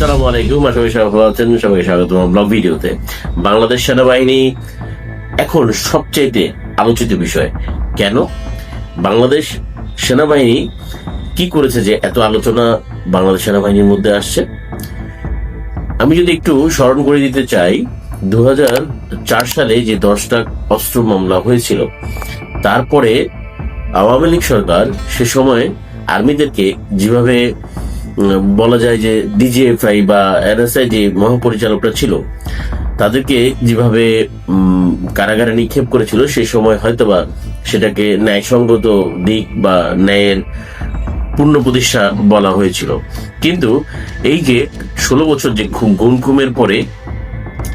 আসসালামু আলাইকুম সবাইকে স্বাগত ব্লগ ভিডিওতে। বাংলাদেশ সেনাবাহিনী এখন আলোচিত বিষয়, কেন? বাংলাদেশ সেনাবাহিনী কি করেছে যে এত আলোচনা বাংলাদেশ সেনাবাহিনীর মধ্যে আসছে? আমি যদি একটু স্মরণ করে দিতে চাই দু সালে যে দশটা অস্ত্র মামলা হয়েছিল, তারপরে আওয়ামী লীগ সরকার সে সময় আর্মিদেরকে যেভাবে বলা যায় যে ডিজিএফআই বা এনএসআই যে মহাপরিচালকরা ছিল, তাদেরকে যেভাবে কারাগারে নিক্ষেপ করেছিল সেই সময় হয়তোবা সেটাকে ন্যায়সঙ্গত দিক বা ন্যায়ের পূর্ণ প্রতিষ্ঠা বলা হয়েছিল। কিন্তু এই যে ষোলো বছর যে গুম খুমের পরে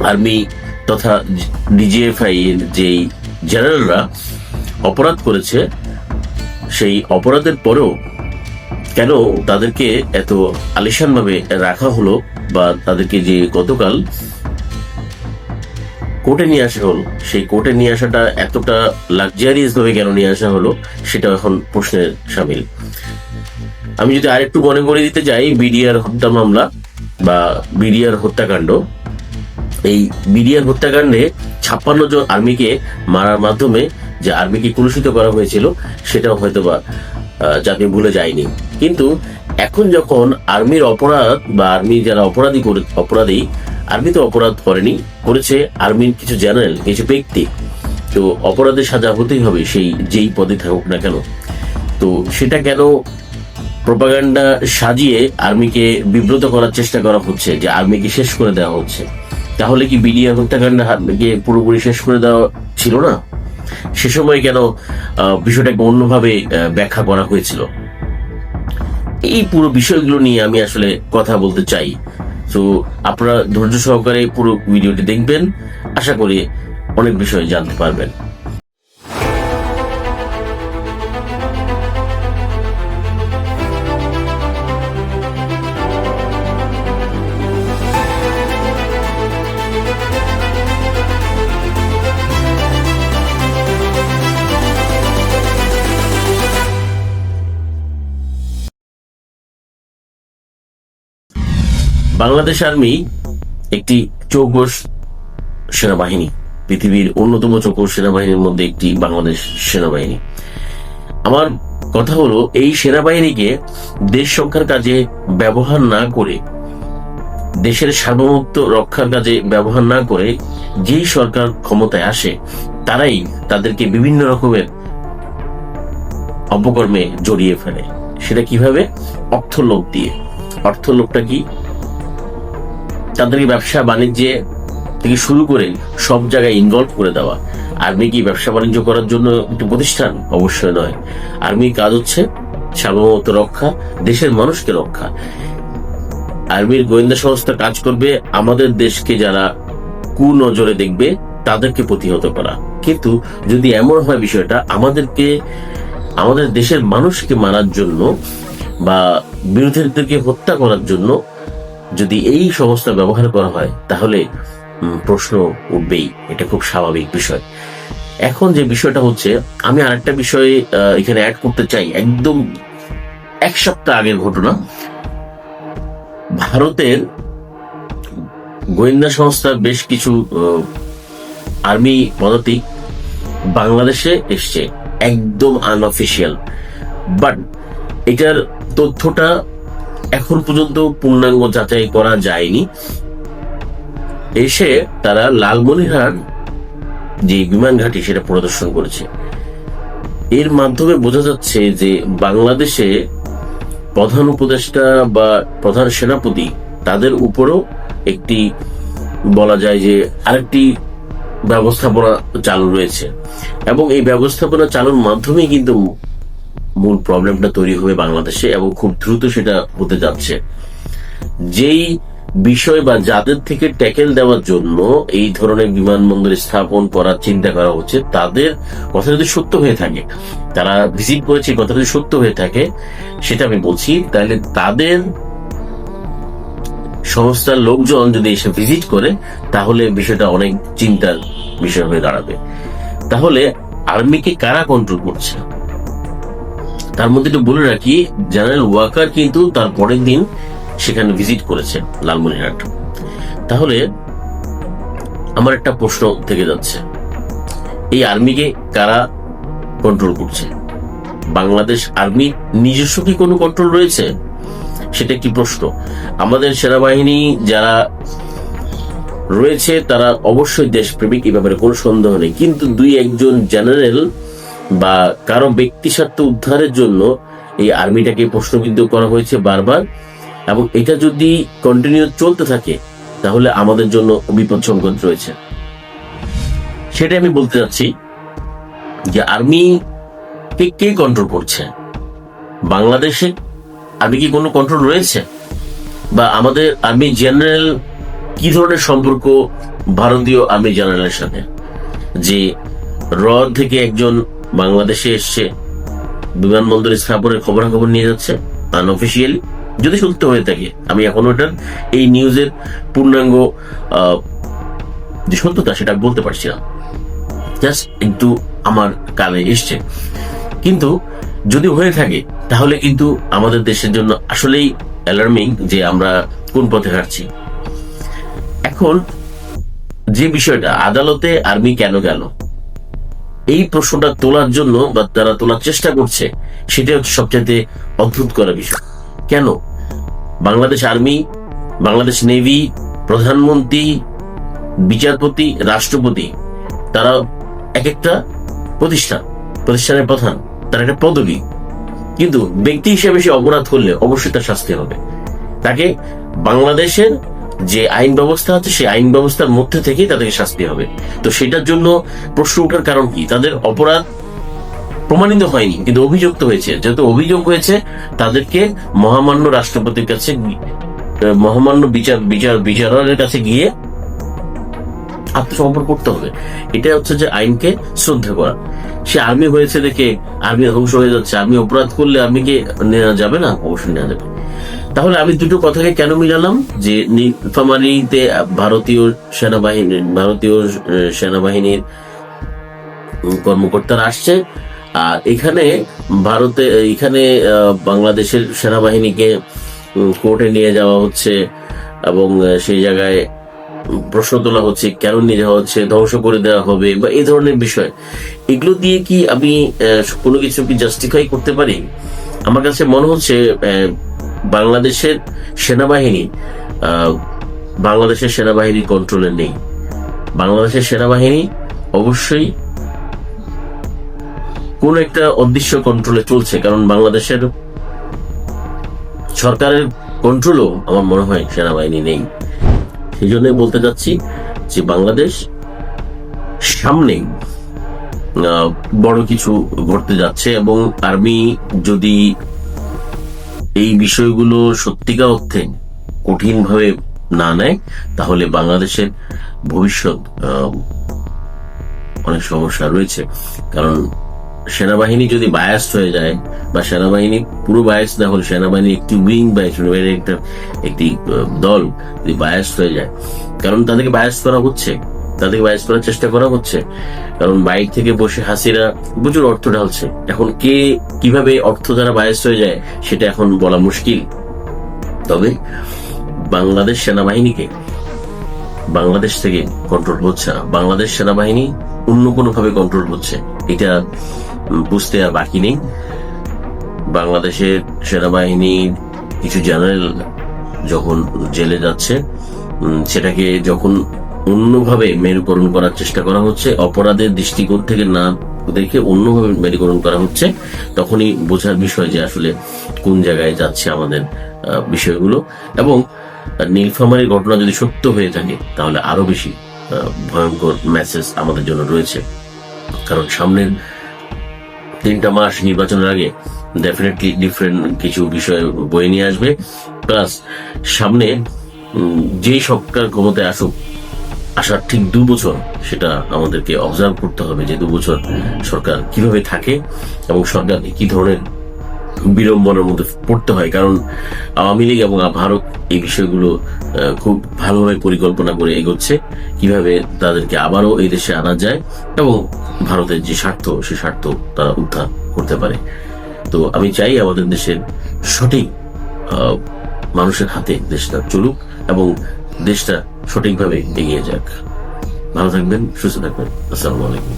আর্মি তথা ডিজিএফআই এর যেই জেনারেলরা অপরাধ করেছে, সেই অপরাধের পরেও কেন তাদেরকে এত আলিশান ভাবে রাখা হলো বা তাদেরকে যে গতকাল কোর্টে নিয়ে আসা হলো, সেই কোর্টে নিয়ে আসাটা এতটা লাক্সারিয়াস ভাবে কেন নিয়ে আসা হলো সেটা এখন প্রশ্নের সামিল। আমি যদি আরেকটু মনে করে দিতে চাই বিডিআর হত্যা মামলা বা বিডিআর হত্যাকাণ্ড, এই বিডিআর হত্যাকাণ্ডে ছাপ্পান্ন জন আর্মিকে মারার মাধ্যমে যে আর্মিকে কলুষিত করা হয়েছিল, সেটাও হয়তোবা জাতি ভুলে যায়নি কিন্তু এখন যখন আর্মির অপরাধ বা আর্মি যারা অপরাধী করে, অপরাধী আর্মি তো অপরাধ করেনি, করেছে আর্মির কিছু জেনারেল, কিছু ব্যক্তি। তো অপরাধের সাজা হতেই হবে, সেই, যেই পদে থাকুক না কেন। তো সেটা কেন প্রপাগান্ডা সাজিয়ে আর্মিকে বিব্রত করার চেষ্টা করা হচ্ছে, যে আর্মিকে শেষ করে দেওয়া হচ্ছে? তাহলে কি বিডিআর হত্যাকাণ্ড পুরোপুরি শেষ করে দেওয়া ছিল না? সে সময় কেন বিষয়টাকে অন্যভাবে ব্যাখ্যা করা হয়েছিল। এই পুরো বিষয়গুলো নিয়ে আমি আসলে কথা বলতে চাই। তো আপনারা ধৈর্য সহকারে পুরো ভিডিওটি দেখবেন। আশা করি অনেক বিষয় জানতে পারবেন। বাংলাদেশ আর্মি একটি চৌকস সেনাবাহিনী, পৃথিবীর অন্যতম চৌকস সেনাবাহিনীর মধ্যে একটি বাংলাদেশ সেনাবাহিনী। আমার কথা হলো, এই সেনাবাহিনীকে দেশ রক্ষার কাজে ব্যবহার না করে, দেশের সার্বভৌমত্ব রক্ষার কাজে ব্যবহার না করে যেই সরকার ক্ষমতায় আসে, তারাই তাদেরকে বিভিন্ন রকমের অপকর্মে জড়িয়ে ফেলে। সেটা কীভাবে? অর্থলোভ দিয়ে। অর্থলোভটা কি? তাদেরকে ব্যবসা বাণিজ্যে থেকে শুরু করে সব জায়গায় ইনভলভ করে দেওয়া। আর্মি কি ব্যবসা বাণিজ্য করার জন্য একটি প্রতিষ্ঠান? অবশ্যই নয়। আর্মির কাজ হচ্ছে সার্বভৌমত্ব রক্ষা, দেশের মানুষকে রক্ষা। আর্মির গোয়েন্দা সংস্থা কাজ করবে, আমাদের দেশকে যারা কুনজরে দেখবে, তাদেরকে প্রতিহত করা। কিন্তু যদি এমন হয় বিষয়টা, আমাদেরকে, আমাদের দেশের মানুষকে মারার জন্য বা বিরোধীদেরকে হত্যা করার জন্য যদি এই সংস্থা ব্যবহার করা হয় তাহলে প্রশ্ন উঠবেই। এটা খুব স্বাভাবিক বিষয়। এখন যে বিষয়টা হচ্ছে আমি আরেকটা বিষয় আহ, এখানে অ্যাড করতে চাই। একদম এক সপ্তাহ আগের ঘটনা। ভারতের গোয়েন্দা সংস্থার বেশ কিছু আর্মি পদাতিক বাংলাদেশে এসছে। একদম আনঅফিসিয়াল বাট এটার তথ্যটা এখন পর্যন্ত পূর্ণাঙ্গ যাচাই করা যায়নি। এসে তারা লালমনিরহাট যে বিমান ঘাঁটি সেটা প্রদর্শন করেছে। এর মাধ্যমে বোঝা যাচ্ছে যে বাংলাদেশে প্রধান উপদেষ্টা বা প্রধান সেনাপতি তাদের উপরও একটি বলা যায় যে আরেকটি ব্যবস্থাপনা চালু রয়েছে। এবং এই ব্যবস্থাপনা চালুর মাধ্যমে কিন্তু মূল প্রবলেমটা তৈরি হবে বাংলাদেশে এবং খুব দ্রুত সেটা হতে যাচ্ছে। যেই বিষয় বা যাদের থেকে ট্যাকেল দেওয়ার জন্য এই ধরনের বিমানবন্দর স্থাপন করার চিন্তা করা হচ্ছে, তাদের কথা যদি সত্য হয়ে থাকে, তারা ভিজিট করেছে কথা যদি সত্য হয়ে থাকে, সেটা আমি বলছি, তাহলে তাদের সংস্থার লোকজন যদি এসে ভিজিট করে, তাহলে বিষয়টা অনেক চিন্তার বিষয় হয়ে দাঁড়াবে। তাহলে আর্মিকে কারা কন্ট্রোল করছে? তার মধ্যে একটু বলে রাখি জেনারেল ওয়াকার কিন্তু তার পরের দিন সেখানে ভিজিট করেছে লালমনিরহাট। তাহলে আমার একটা প্রশ্ন থেকে যাচ্ছে। এই আর্মিকে কারা কন্ট্রোল করছে? বাংলাদেশ আর্মি নিজস্ব কি কোনো কন্ট্রোল রয়েছে? সেটা একটি প্রশ্ন। আমাদের সেনাবাহিনী যারা রয়েছে, তারা অবশ্যই দেশপ্রেমিক এই ব্যাপারে কোনো সন্দেহ নেই। কিন্তু দুই একজন জেনারেল বা কারও ব্যক্তি স্বার্থ উদ্ধারের জন্য এই আর্মিটাকে প্রশ্নবিদ্ধ করা হয়েছে বারবার, এবং এটা যদি কন্টিনিউ চলতে থাকে, তাহলে আমাদের জন্য বিপদ সংকট রয়েছে। সেটাই আমি বলতে চাচ্ছি যে আর্মি কে কে কন্ট্রোল করছে? বাংলাদেশে আর্মি কি কোনো কন্ট্রোল রয়েছে? বা আমাদের আর্মি জেনারেল কি ধরনের সম্পর্ক ভারতীয় আর্মি জেনারেলের সাথে? যে র থেকে একজন বাংলাদেশে এসছে বিমানবন্দর স্থাপনের খবরাখবর নিয়ে যাচ্ছে আনঅফিসিয়ালি যদি সত্য হয়ে থাকে, আমি এখনও এটার এই নিউজের পূর্ণাঙ্গ যে সত্যতা সেটা বলতে পারছি না। জাস্ট আমার কানে এসছে। কিন্তু যদি হয়ে থাকে, তাহলে কিন্তু আমাদের দেশের জন্য আসলেই অ্যালার্মিং যে আমরা কোন পথে হাঁটছি। এখন যে বিষয়টা, আদালতে আর্মি কেন গেল? এই প্রশ্নটা তোলার জন্য বা তারা তোলার চেষ্টা করছে সেটা হচ্ছে সবচাইতে অদ্ভুত করা বিষয়। কেন? বাংলাদেশ আর্মি, বাংলাদেশ নেভি, প্রধানমন্ত্রী, বিচারপতি, রাষ্ট্রপতি, তারা এক একটা প্রতিষ্ঠান। প্রতিষ্ঠানের প্রধান, তার একটা পদবি। কিন্তু ব্যক্তি হিসেবে সে অপরাধ করলে অবশ্যই তার শাস্তি হবে। তাকে বাংলাদেশের যে আইন ব্যবস্থা আছে, সেই আইন ব্যবস্থার মধ্যে থেকেই তাদেরকে শাস্তি হবে। তো সেটার জন্য প্রশ্ন ওঠার কারণ কি? তাদের অপরাধ প্রমাণিত হয়নি, কিন্তু অভিযুক্ত হয়েছে। যেহেতু অভিযোগ হয়েছে, তাদেরকে মহামান্য রাষ্ট্রপতির কাছে মহামান্য বিচার বিচার বিচারের কাছে গিয়ে আত্মসমর্পণ করতে হবে। এটা হচ্ছে যে আইনকে শ্রদ্ধা করা। সে আর্মি হয়েছে দেখে, আর্মি ধ্বংস হয়ে যাচ্ছে। আর্মি অপরাধ করলে আর্মিকে নেওয়া যাবে না? অবশ্যই নেওয়া যাবে। তাহলে আমি দুটো কথাকে কেন মিলালাম? যে নীলফামারীতে ভারতীয় সেনাবাহিনী ভারতীয় সেনাবাহিনীর কর্মকর্তারা আসছে, আর এখানে ভারতে, এখানে বাংলাদেশের সেনাবাহিনীকে কোর্টে নিয়ে যাওয়া হচ্ছে, এবং সেই জায়গায় প্রশ্ন তোলা হচ্ছে, কেন নিয়ে যাওয়া হচ্ছে, ধ্বংস করে দেওয়া হবে, বা এই ধরনের বিষয়। এগুলো দিয়ে কি আমি কোনো কিছু কি জাস্টিফাই করতে পারি? আমার কাছে মনে হচ্ছে বাংলাদেশের সেনাবাহিনী বাংলাদেশের সেনাবাহিনীর কন্ট্রোলে নেই। বাংলাদেশের সেনাবাহিনী অবশ্যই কোন একটা অদৃশ্য কন্ট্রোলে চলছে, কারণ বাংলাদেশের সরকারের কন্ট্রোলও আমার মনে হয় সেনাবাহিনী নেই। সেই জন্যই বলতে চাচ্ছি যে বাংলাদেশ সামনে বড় কিছু ঘটতে যাচ্ছে এবং আর্মি যদি এই বিষয়গুলো সত্যিকার অর্থে কঠিনভাবে না নেয়, তাহলে বাংলাদেশের ভবিষ্যৎ অনেক সমস্যা রয়েছে। কারণ সেনাবাহিনী যদি বায়াস্ট হয়ে যায় বা সেনাবাহিনী পুরো বায়াস না হলে সেনাবাহিনী একটি উইং বা একটা একটি দল যদি বায়াস্ট হয়ে যায়, কারণ তাদেরকে বায়াস করা হচ্ছে। তাদেরকে বায়াস করার চেষ্টা করা হচ্ছে। কারণ বাইরে থেকে বসে হাসিরা প্রচুর অর্থ ঢালছে। এখন কে কীভাবে অর্থ দ্বারা বায়াস হয়ে যায়, সেটা এখন বলা মুশকিল। তবে বাংলাদেশ সেনাবাহিনীকে, বাংলাদেশ থেকে কন্ট্রোল হচ্ছে না। বাংলাদেশ সেনাবাহিনী অন্য কোনো ভাবে কন্ট্রোল হচ্ছে। এটা বুঝতে আর বাকি নেই। বাংলাদেশের সেনাবাহিনীর কিছু জেনারেল যখন জেলে যাচ্ছে সেটাকে যখন অন্যভাবে মেরুকরণ করার চেষ্টা করা হচ্ছে। অপরাধের দৃষ্টিকোণ থেকে না দেখে অন্যভাবে মেরুকরণ করা হচ্ছে। তখনই বোঝার বিষয় যে আসলে কোন জায়গায় যাচ্ছে আমাদের বিষয়গুলো। এবং নীলফামারীর ঘটনা যদি সত্য হয়ে থাকে, তাহলে আরও বেশি ভয়ঙ্কর মেসেজ আমাদের জন্য রয়েছে। কারণ সামনের তিনটা মাস নির্বাচনের আগে ডেফিনেটলি ডিফারেন্ট কিছু বিষয় বয়ে নিয়ে আসবে। প্লাস সামনে যেই সরকার ক্ষমতায় আসুক আসার ঠিক দু বছর সেটা আমাদেরকে অবজার্ভ করতে হবে যে দু বছর সরকার কীভাবে থাকে এবং সরকার কি ধরনের বিড়ম্বনার মধ্যে পড়তে হয়। কারণ আওয়ামী লীগ এবং ভারত এই বিষয়গুলো খুব ভালোভাবে পরিকল্পনা করে এগোচ্ছে, কীভাবে তাদেরকে আবারও এই দেশে আনা যায় এবং ভারতের যে স্বার্থ, সে স্বার্থ তারা উদ্ধার করতে পারে। তো আমি চাই আমাদের দেশের সঠিক মানুষের হাতে দেশটা চলুক এবং দেশটা সঠিকভাবে এগিয়ে যাক। ভালো থাকবেন সুস্থ থাকবেন। আসসালামু আলাইকুম।